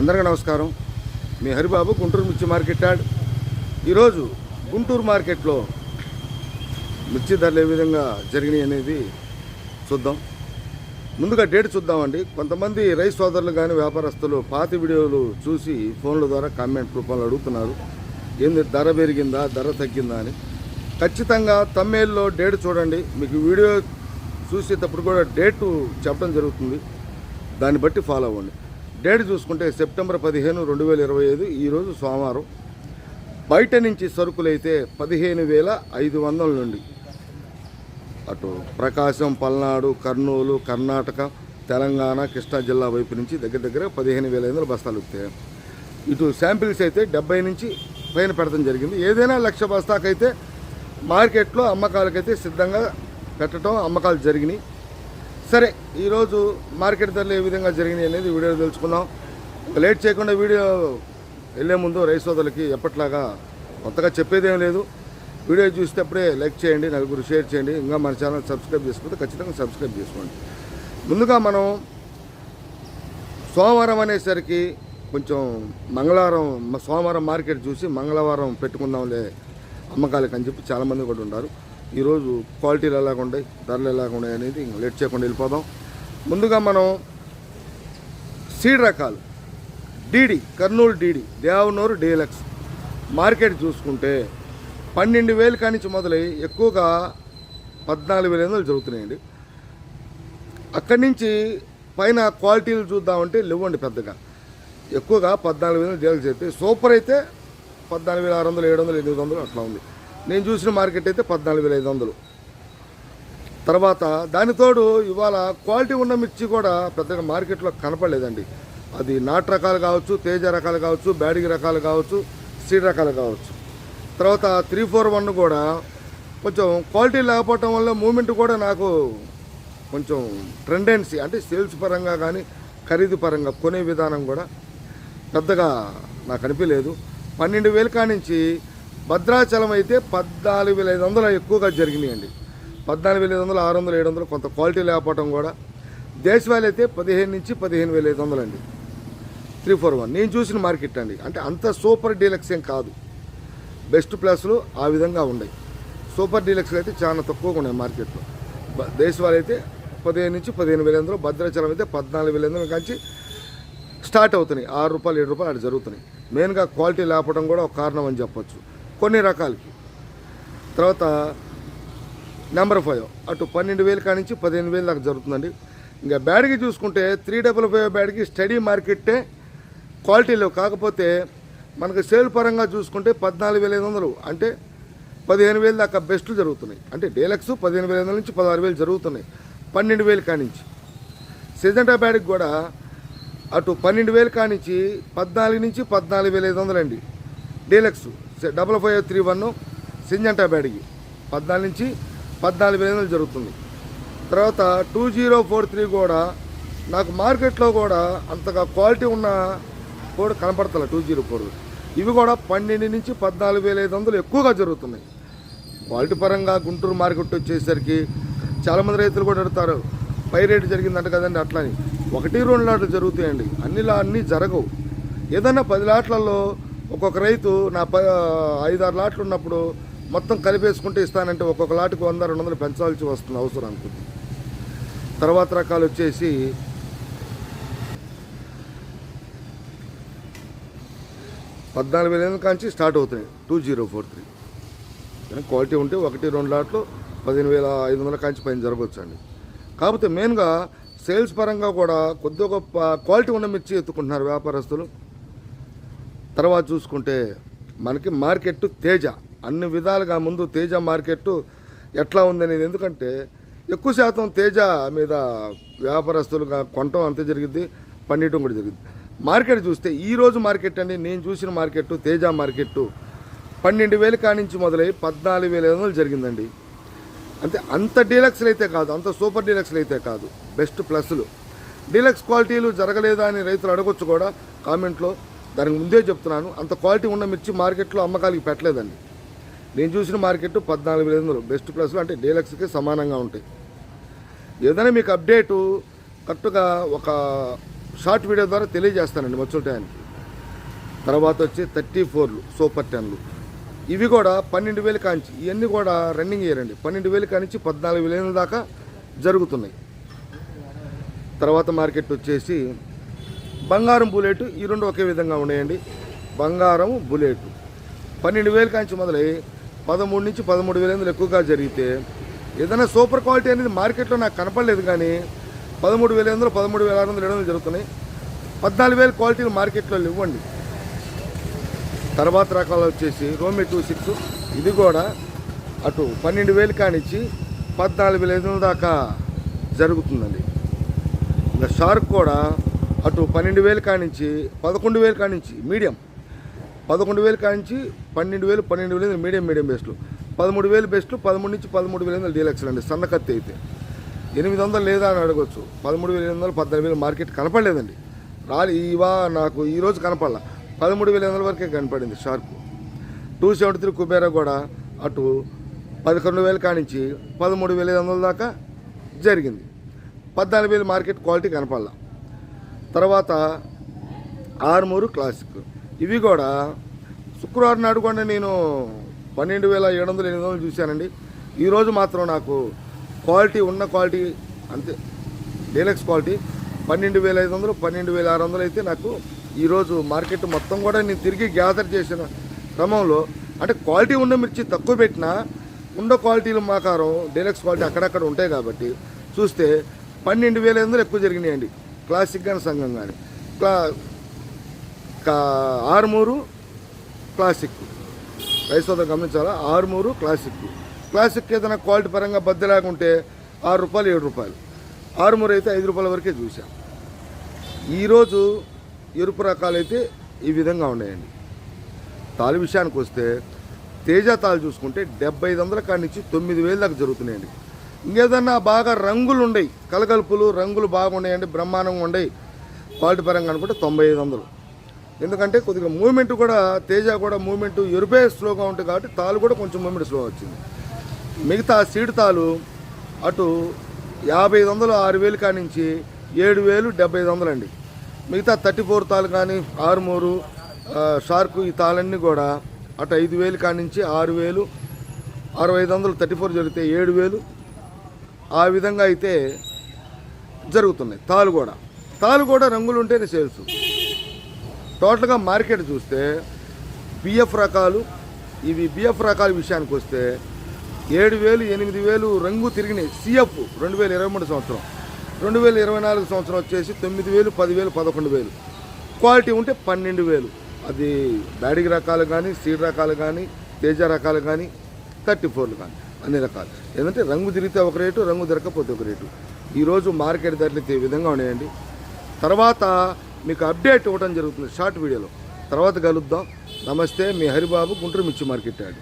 అందరికీ నమస్కారం. మీ హరిబాబు గుంటూరు మిర్చి మార్కెట్ యాడ్. ఈరోజు గుంటూరు మార్కెట్లో మిర్చి ధరలు ఏ విధంగా జరిగినాయి అనేది చూద్దాం. ముందుగా డేట్ చూద్దామండి. కొంతమంది రైస్ సోదరులు కానీ వ్యాపారస్తులు పాత వీడియోలు చూసి ఫోన్ల ద్వారా కామెంట్ రూపంలో అడుగుతున్నారు. ఏంది ధర పెరిగిందా ధర తగ్గిందా అని. ఖచ్చితంగా తమ్మేల్లో డేట్ చూడండి. మీకు వీడియో చూసేటప్పుడు కూడా డేటు చెప్పడం జరుగుతుంది. దాన్ని బట్టి ఫాలో అవ్వండి. డేట్ చూసుకుంటే సెప్టెంబర్ పదిహేను రెండు వేల ఇరవై ఐదు ఈరోజు సోమవారం. బయట నుంచి సరుకులైతే పదిహేను వేల ఐదు వందల నుండి. అటు ప్రకాశం పల్నాడు కర్నూలు కర్ణాటక తెలంగాణ కృష్ణా జిల్లా వైపు నుంచి దగ్గర దగ్గర పదిహేను వేల ఐదు వందల బస్తాలు వస్తాయి ఇటు శాంపిల్స్ అయితే డెబ్బై నుంచి పైన పెడతాం జరిగింది. ఏదైనా లక్ష బస్తాకైతే మార్కెట్లో అమ్మకాలకైతే సిద్ధంగా పెట్టడం అమ్మకాలు జరిగినాయి. సరే ఈరోజు మార్కెట్ ధరలు ఏ విధంగా జరిగినాయి అనేది వీడియో తెలుసుకుందాం. లేట్ చేయకుండా వీడియో వెళ్ళే ముందు రైస్ సోదరులకి ఎప్పట్లాగా కొత్తగా చెప్పేదేం లేదు. వీడియో చూసేటప్పుడే లైక్ చేయండి నలుగురు షేర్ చేయండి. ఇంకా మన ఛానల్ సబ్స్క్రైబ్ చేసుకుంటే ఖచ్చితంగా సబ్స్క్రైబ్ చేసుకోండి. ముందుగా మనం సోమవారం అనేసరికి కొంచెం మంగళవారం సోమవారం మార్కెట్ చూసి మంగళవారం పెట్టుకుందాంలే అమ్మకాలకి అని చెప్పి చాలామంది కూడా ఉన్నారు. ఈరోజు క్వాలిటీలు ఎలాగ ఉన్నాయి ధరలు ఎలాగ ఉన్నాయి అనేది ఇంకా లేట్ చేయకుండా వెళ్ళిపోదాం. ముందుగా మనం సీడ్ రకాలు. DD Kurnool DD Devanur deluxe. Market చూసుకుంటే పన్నెండు వేలు కానించి మొదలై ఎక్కువగా పద్నాలుగు వేల ఎనిమిది జరుగుతున్నాయండి. అక్కడి నుంచి పైన క్వాలిటీలు చూద్దామంటే లేవండి పెద్దగా. ఎక్కువగా పద్నాలుగు వేలు డీలక్స్ అయితే సూపర్ అయితే పద్నాలుగు వేల ఆరు వందలు ఏడు వందలు ఎనిమిది వందలు అట్లా ఉంది. నేను చూసిన మార్కెట్ అయితే పద్నాలుగు వేల ఐదు వందలు. తర్వాత దానితోడు ఇవాళ క్వాలిటీ ఉన్న మిర్చి కూడా పెద్దగా మార్కెట్లో కనపడలేదండి. అది నాటు రకాలు కావచ్చు తేజ రకాలు కావచ్చు బ్యాడిగి రకాలు కావచ్చు సీడ్ రకాలు కావచ్చు. తర్వాత త్రీ ఫోర్ వన్ కూడా కొంచెం క్వాలిటీ లేకపోవటం వల్ల మూమెంట్ కూడా నాకు కొంచెం ట్రెండెన్సీ అంటే సేల్స్ పరంగా కానీ ఖరీదు పరంగా కొనే విధానం కూడా పెద్దగా నాకు అనిపించలేదు పన్నెండు వేలు కానించి భద్రాచలం అయితే పద్నాలుగు వేల ఐదు వందలు ఎక్కువగా జరిగినాయండి. పద్నాలుగు వేల ఐదు వందలు ఆరు వందలు ఏడు వందలు కొంత క్వాలిటీ లేకపోవడం కూడా. దేశవాళీ అయితే పదిహేను నుంచి పదిహేను వేల ఐదు వందలు అండి త్రీ ఫోర్ వన్. నేను చూసిన మార్కెట్ అండి. అంటే అంత సూపర్ డీలక్స్ ఏం కాదు. బెస్ట్ ప్లస్లు ఆ విధంగా ఉన్నాయి. సూపర్ డీలక్స్లు అయితే చాలా తక్కువగా ఉన్నాయి మార్కెట్లో. బ- దేశవాళీ అయితే పదిహేను నుంచి పదిహేను వేల వందలు భద్రాచలం అయితే పద్నాలుగు వేల వందల కాంచి స్టార్ట్ అవుతున్నాయి. ఆరు రూపాయలు ఏడు రూపాయలు అటు జరుగుతున్నాయి. మెయిన్గా క్వాలిటీ లేకపోవడం కూడా ఒక కారణం అని చెప్పొచ్చు. కొన్ని రకాలకి. తర్వాత నెంబర్ ఫైవ్ అటు పన్నెండు వేలు కానించి పదిహేను వేలు దాకా జరుగుతుందండి. ఇంకా బ్యాడ్కి చూసుకుంటే త్రీ డబల్ ఫైవ్ బ్యాడ్కి స్టడీ మార్కెట్టే క్వాలిటీ లేవు కాకపోతే మనకు సేల్ పరంగా చూసుకుంటే పద్నాలుగు వేల ఐదు వందలు అంటే పదిహేను వేలు దాకా బెస్ట్లు జరుగుతున్నాయి. అంటే డీలక్స్ పదిహేను వేల ఐదు వందల నుంచి పదహారు వేలు జరుగుతున్నాయి పన్నెండు వేలు కానించి. సిజంటా బ్యాడ్కి కూడా అటు పన్నెండు వేలు కానించి పద్నాలుగు నుంచి పద్నాలుగు వేల ఐదు వందలండి deluxe. Double five three one Syngenta బ్యాడ్కి. పద్నాలుగు నుంచి పద్నాలుగు వేల వందలు జరుగుతుంది. తర్వాత టూ జీరో ఫోర్ త్రీ కూడా నాకు మార్కెట్లో కూడా అంతగా క్వాలిటీ ఉన్న కూడా కనపడతలే టూ జీరో ఫోర్ ఇవి కూడా పన్నెండు నుంచి పద్నాలుగు వేల ఐదు వందలు ఎక్కువగా జరుగుతున్నాయి. క్వాలిటీ పరంగా గుంటూరు మార్కెట్ వచ్చేసరికి చాలామంది రైతులు కూడా అడుగుతారు పై రేటు జరిగిందంట కదండి అట్లా అని ఒకటి రెండు లాట్లు జరుగుతాయండి. అన్ని లా అన్నీ జరగవు. ఏదన్నా పది లాట్లలో ఒక్కొక్క రైతు నా ప ఐదారు లాట్లు ఉన్నప్పుడు మొత్తం కలిపేసుకుంటే ఇస్తానంటే ఒక్కొక్క లాట్కి వంద రెండు వందలు పెంచాల్సి వస్తుంది అవసరం అనుకుంది తర్వాత రకాలు వచ్చేసి పద్నాలుగు వేల కాంచి స్టార్ట్ అవుతున్నాయి. Two zero four three. కానీ క్వాలిటీ ఉంటే ఒకటి రెండు లాట్లు పదిహేను వేల ఐదు వందల కాంచి పైన జరగవచ్చు అండి కాకపోతే మెయిన్గా సేల్స్ పరంగా కూడా కొద్దిగా గొప్ప క్వాలిటీ ఉన్న మిర్చి ఎత్తుకుంటున్నారు వ్యాపారస్తులు. తర్వాత చూసుకుంటే మనకి మార్కెట్ తేజ. అన్ని విధాలుగా ముందు తేజ మార్కెట్ ఎట్లా ఉందనేది ఎందుకంటే ఎక్కువ శాతం తేజ మీద వ్యాపారస్తులుగా కొనటం అంతే జరిగింది పండియటం కూడా జరిగింది మార్కెట్ చూస్తే ఈరోజు మార్కెట్ అండి నేను చూసిన మార్కెట్ తేజ మార్కెట్ పన్నెండు వేలు కానించి మొదలై పద్నాలుగు వేల ఐదు వందలు జరిగిందండి. అంటే అంత డీలక్స్లు అయితే కాదు అంత సూపర్ డీలక్స్లు అయితే కాదు బెస్ట్ ప్లస్లు. డీలక్స్ క్వాలిటీలు జరగలేదా అని రైతులు అడగొచ్చు కూడా కామెంట్లో. దానికి ముందే చెప్తున్నాను అంత క్వాలిటీ ఉన్న మిర్చి మార్కెట్లో అమ్మకాలకి పెట్టలేదండి. నేను చూసిన మార్కెట్ పద్నాలుగు వేల వందలు బెస్ట్ ప్లస్లు అంటే డీలక్స్కి సమానంగా ఉంటాయి. ఏదైనా మీకు అప్డేటు కరెక్ట్గా ఒక షార్ట్ వీడియో ద్వారా తెలియజేస్తానండి మచ్చుల తర్వాత వచ్చి థర్టీ ఫోర్లు సూపర్ టెన్లు. ఇవి కూడా పన్నెండు వేలు కాంచి ఇవన్నీ కూడా రన్నింగ్ చేయరండి పన్నెండు వేలు కానించి పద్నాలుగు వేల దాకా జరుగుతున్నాయి. తర్వాత మార్కెట్ వచ్చేసి బంగారం బుల్లెట్ ఈ రెండు ఒకే విధంగా ఉన్నాయండి. బంగారం బుల్లెట్. పన్నెండు వేల కాంచి మొదలై పదమూడు నుంచి పదమూడు వేల ఎనిమిది ఎక్కువగా జరిగితే ఏదైనా సూపర్ క్వాలిటీ అనేది మార్కెట్లో నాకు కనపడలేదు కానీ పదమూడు వేల ఎందులో పదమూడు వేల ఆరు వందలు ఏడు వందలు జరుగుతున్నాయి. పద్నాలుగు వేల క్వాలిటీలు మార్కెట్లో ఇవ్వండి తర్వాత రకాలు వచ్చేసి రోమి టూ సిక్స్. ఇది కూడా అటు పన్నెండు వేలు కానిచ్చి పద్నాలుగు వేల ఐదు వందల దాకా జరుగుతుందండి. ఇంకా షార్క్ కూడా అటు పన్నెండు వేలు కానించి పదకొండు వేలు కానించి మీడియం. పదకొండు వేలు కానించి పన్నెండు వేలు పన్నెండు వేలు మీడియం మీడియం బెస్ట్లు. పదమూడు వేలు బెస్ట్లు పదమూడు నుంచి పదమూడు వేల ఎనిమిది డీలక్స్లు అండి సన్న కత్తి అయితే. ఎనిమిది వందలు లేదా అని అడగచ్చు. పదమూడు వేల ఎనిమిది వందలు పద్నాలుగు వేలు మార్కెట్ కనపడలేదండి. రాలి ఇవా నాకు ఈరోజు కనపడాల. పదమూడు వేల ఎనిమిది వందల వరకే కనపడింది sharp two seventy three Kubera కూడా అటు పదకొండు వేలు కానించి పదమూడు వేల ఐదు వందల దాకా జరిగింది. పద్నాలుగు వేలు మార్కెట్ క్వాలిటీ కనపడాల. తర్వాత ఆర్మూరు క్లాసిక్. ఇవి కూడా శుక్రవారం నాడు కూడా నేను పన్నెండు వేల ఏడు వందల ఎనిమిది వందలు చూశానండి. ఈరోజు మాత్రం నాకు క్వాలిటీ ఉన్న క్వాలిటీ అంతే డీలక్స్ క్వాలిటీ. పన్నెండు వేల ఐదు వందలు పన్నెండు వేల ఆరు వందలు అయితే నాకు ఈరోజు మార్కెట్ మొత్తం కూడా నేను తిరిగి గ్యాదర్ చేసిన క్రమంలో అంటే క్వాలిటీ ఉన్న మిర్చి తక్కువ పెట్టినా ఉన్న క్వాలిటీలు మాకారం డీలక్స్ క్వాలిటీ అక్కడక్కడ ఉంటాయి కాబట్టి చూస్తే పన్నెండు వేల ఐదు వందలు ఎక్కువ జరిగినాయండి. క్లాసిక్ కానీ సంఘం కానీ. క్లా కా- ఆరుమూరు క్లాసిక్. రైస్ గమనించాలా? ఆరుమూరు క్లాసిక్. క్లాసిక్ ఏదైనా క్వాలిటీ పరంగా బద్ద లేకుంటే ఆరు రూపాయలు ఏడు రూపాయలు. ఆరుమూరు అయితే ఐదు రూపాయల వరకే చూసాం ఈరోజు ఎరుపు రకాలు అయితే ఈ విధంగా ఉన్నాయండి. తాలు విషయానికి వస్తే తేజ తాలు చూసుకుంటే డెబ్బై ఐదు వందల కాడి నుంచి తొమ్మిది వేలు దాకా జరుగుతున్నాయండి. ఇంకేదన్నా బాగా రంగులు ఉండయి కలగలుపులు రంగులు బాగున్నాయండి బ్రహ్మాండంగా ఉండయి. క్వాలిటీ పరంగా అనుకుంటే తొంభై ఐదు వందలు. ఎందుకంటే కొద్దిగా మూమెంట్ కూడా తేజ కూడా మూమెంట్ ఎరుపే స్లోగా ఉంటుంది కాబట్టి తాలు కూడా కొంచెం మూమెంట్ స్లో వచ్చింది. మిగతా సీడ్ తాలు అటు యాభై ఐదు వందలు ఆరు వేలు కానించి ఏడు వేలు డెబ్బై ఐదు వందలు అండి. మిగతా థర్టీ ఫోర్ తాలు కానీ ఆరుమూరు ఆ, షార్క్ ఈ తాళన్నీ కూడా అటు ఐదు వేలు కానించి ఆరు వేలు అరవై ఐదు వందలు థర్టీ ఫోర్ జరిగితే ఏడు వేలు ఆ విధంగా అయితే జరుగుతున్నాయి. తాలు కూడా తాలు కూడా రంగులు ఉంటేనే సేల్స్. టోటల్గా మార్కెట్ చూస్తే బిఎఫ్ రకాలు ఇవి బిఎఫ్ రకాల విషయానికి వస్తే ఏడు వేలు ఎనిమిది వేలు రంగు తిరిగినాయి. సిఎఫ్ రెండు వేల ఇరవై మూడు సంవత్సరం. రెండు వేల ఇరవై నాలుగు సంవత్సరం వచ్చేసి తొమ్మిది వేలు పదివేలు పదకొండు వేలు క్వాలిటీ ఉంటే పన్నెండు వేలు అది బ్యాడిగ్ రకాలు కానీ సీడ్ రకాలు కానీ తేజ రకాలు కానీ థర్టీ ఫోర్లు కానీ అన్ని రకాలు. ఏంటంటే రంగు తిరిగితే ఒక రేటు రంగు దొరకకపోతే ఒక రేటు. ఈరోజు మార్కెట్ ధరలు అయితే ఈ విధంగా ఉన్నాయండి. తర్వాత మీకు అప్డేట్ ఇవ్వడం జరుగుతుంది షార్ట్ వీడియోలో. తర్వాత కలుద్దాం. నమస్తే మీ హరిబాబు గుంటూరు మిర్చి మార్కెట్ యాడ్